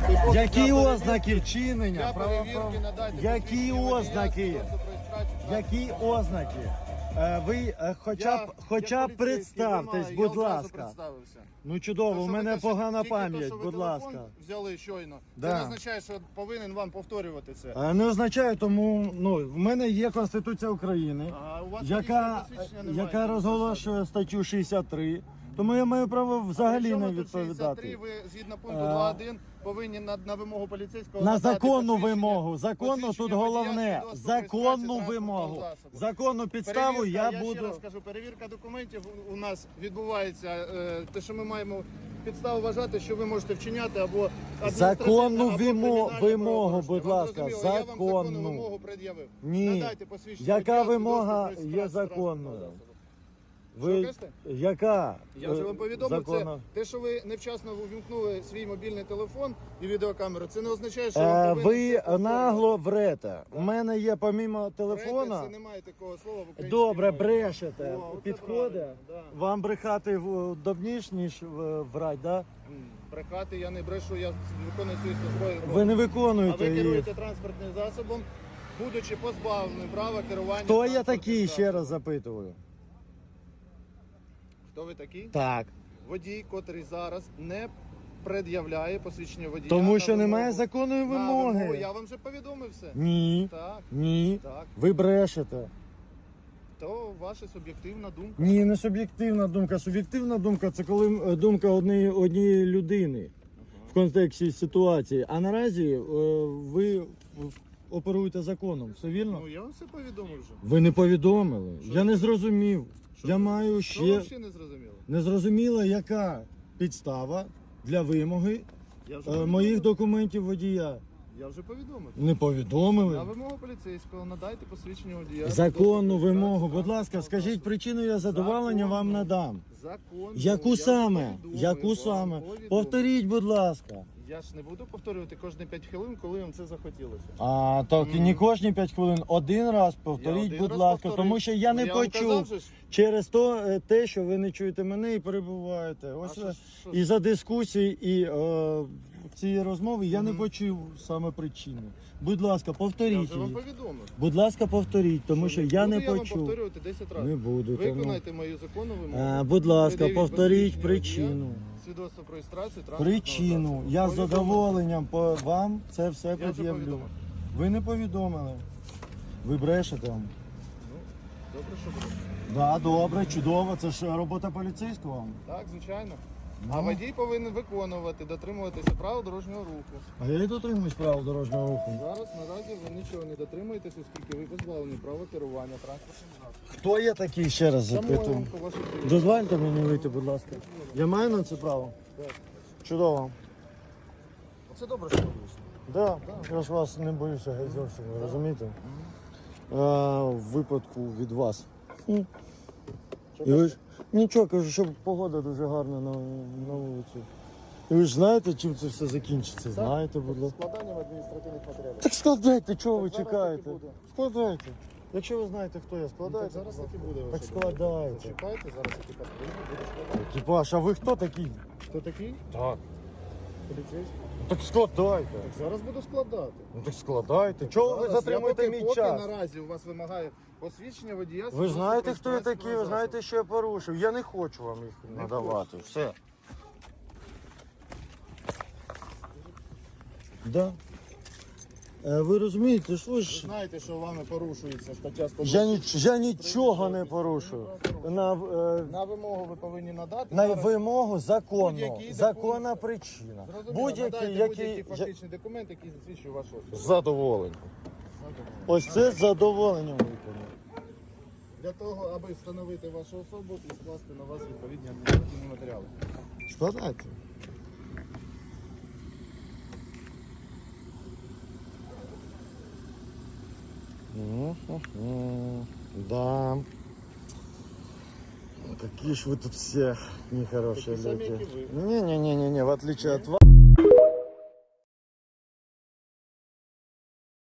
поки Які для перевірки- ознаки вчинення? Для Право- перевірки надайте Які ознаки? реєстрацію Які ознаки? Е, Ви е, хоча б Я, хоча як б поліцейський, представтесь, будь я одразу ласка. представився. Ну чудово, у ви мене кажете, погана тільки то, пам'ять, що ви будь телефон ласка. Взяли щойно. Да. Це не означає, що повинен вам повторювати це. Е, Не означає, тому ну в мене є Конституція України, А у вас яка, водійського посвідчення немає. яка розголошує статтю 63, тому я маю право взагалі не ви тут 63, відповідати. ви згідно пункту Е, 2.1 повинні на, на вимогу поліцейського На надати законну посвідчення- вимогу, законну тут водія, головне, свідоцтво законну транспортного вимогу, засобу. законну підставу Перевірка, я ще буду. раз кажу, перевірка документів у- у нас відбувається. е, Те, що ми маємо підставу вважати, що ви можете вчиняти або адміністративне, Законну або вимо- кримінальне вимогу, правопорушення. будь Вам ласка, зрозуміло? Я вам законну законну. вимогу пред'явив. Ні. Надайте посвідчення Яка водія, вимога свідоцтво є законною? транспортного засобу. Ви кажете? яка Я вже е, вам повідомив, це те, що ви невчасно увімкнули свій мобільний телефон і відеокамеру, це не означає, що Е, ви повинні Ви повторювати. нагло врете. У мене є помімо телефона. Це немає такого слова в українській Добре, мові. брешете. О, оце Підходить. правильно, да. Вам брехати в- удобніш, ніж врать, да? М, Брехати я не брешу, я виконую свою службову Ви не А ви виконуєте її. керуєте транспортним засобом, будучи позбавленим права керування. Хто я транспортним такий, ще раз запитую. Хто ви такий? Так. Водій, котрий зараз не пред'являє посвідчення водія. Тому на що вимогу- немає законної на вимогу. вимоги. Я вам вже повідомив все. Ні. Так, Ні. так. Ви брешете. То ваша суб'єктивна думка. Ні, не суб'єктивна думка. Суб'єктивна думка це коли е, думка однієї, однієї людини в контексті ситуації. А наразі е, ви оперуєте законом. Все вірно? Ну я вам все повідомив вже. Ви не повідомили. Що? Я не зрозумів. Що Я маю Що ви ще ще не зрозуміло? не зрозуміло, яка підстава для вимоги Я вже е, моїх документів водія. Я вже повідомив. Не На повідомили. вимогу поліцейського надайте посвідчення водія. Законну вимогу. Будь ласка, скажіть причину, я задоволення вам надам. Законну. Яку Я саме? Яку саме? Повторіть, будь ласка. Я ж не буду повторювати кожні 5 хвилин, коли вам це захотілося. А так Мгм. не кожні 5 хвилин. Один раз Я повторіть, один будь раз ласка, повторив. тому що я Ну, не вам почув казав же ж. через то, е, те, що ви не чуєте мене і перебуваєте. А Ось що е, ж- що і за дискусії, і е, цієї розмови я не Мгм. почув саме причини. Будь ласка, Я повторіть вже вам її. повідомив. Будь ласка, повторіть, тому що я буду не я вам почув. повторювати 10 разів. Не буду. тому. Виконайте мою законну вимогу. Е, Будь ласка, повторіть посвідчення причину. Свідоцтво про реєстрацію транспортного Причину. засобу. Я з задоволенням по вам це все вже пред'явлю. повідомив. Ви не повідомили. Ви брешете. Ну, добре, що буде. Да, добре, чудово. Це ж робота поліцейського. Так, звичайно. Ну. А водій повинен виконувати, дотримуватися правил дорожнього руху. А я і дотримуюсь правил дорожнього руху. Зараз наразі ви нічого не дотримуєтесь, оскільки ви позбавлені права керування транспортним засобом. Хто я такий ще раз запитую? Самойленко, ваше. Дозвольте мені вийти, будь ласка. Я маю на це право? Так. Чудово. Це добре, що ви вийшли. Да, я ж вас не боюся геть зовсім, ви розумієте? А, в випадку від вас. І ви ж нічого кажу, що погода дуже гарна на, на вулиці. І ви ж знаєте, чим це все закінчиться? Знаєте, будь ласка. Складанням адміністративних матеріалів. Так складайте, чого ви чекаєте? Складайте. Якщо ви знаєте, хто я, Так зараз так і буде. Так складайте. Чекайте, зараз екіпаж прийде, буде складати. Екіпаж, а ви хто такий? Хто такий? Так. Поліцейський. Так складайте. Так зараз буду складати. Ну так складайте. Чого ви Зараз затримуєте я поки, мій поки час? наразі у вас вимагає посвідчення водія. Ви знаєте, хто я такий, ви знаєте, що я порушив. Я не хочу вам їх Не надавати. Все. Да. Е, Ви розумієте, що Ви ж. знаєте, що вами порушується стаття 120. Я, ніч, я нічого не порушую. На, е, На вимогу ви повинні надати. на Зараз вимогу законну. Будь-який Законна документ. причина. Зрозуміло, Будь-який, надайте який. будь-який я- фактичний документ, який засвідчує вашу особу. Задоволення. Задоволення. Ось це з задоволенням виконую. Для того, аби встановити вашу особу і скласти на вас відповідні адміністративні матеріали. Складайте. Да. Какие ж вы тут все нехорошие Такие люди. Не-не-не-не-не, в отличие от вас.